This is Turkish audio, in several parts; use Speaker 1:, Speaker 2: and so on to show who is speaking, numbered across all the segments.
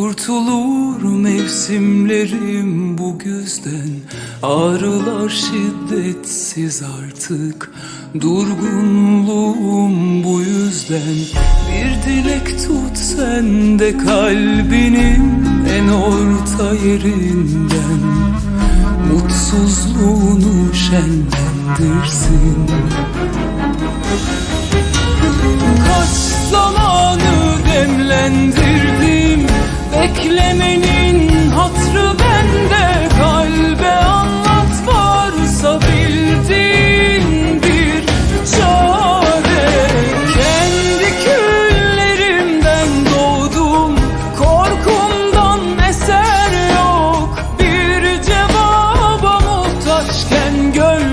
Speaker 1: Kurtulur mevsimlerim bu güzden Ağrılar şiddetsiz artık. Durgunluğum bu yüzden. Bir dilek tut sen de kalbinin en orta yerinden. Mutsuzluğunu şenlendirsin gönlüm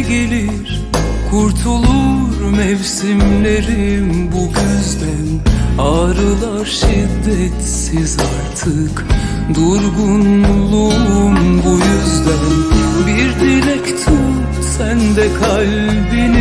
Speaker 1: gelir Kurtulur mevsimlerim bu güzden. Ağrılar şiddetsiz artık Durgunluğum bu yüzden. Bir dilek tut sen kalbini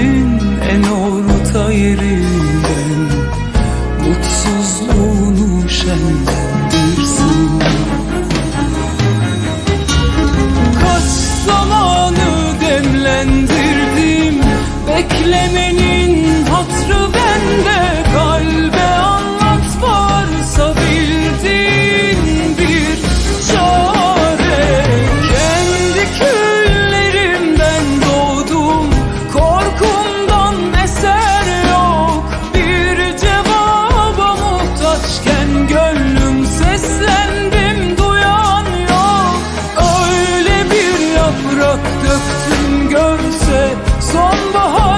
Speaker 1: gün görse sonbahar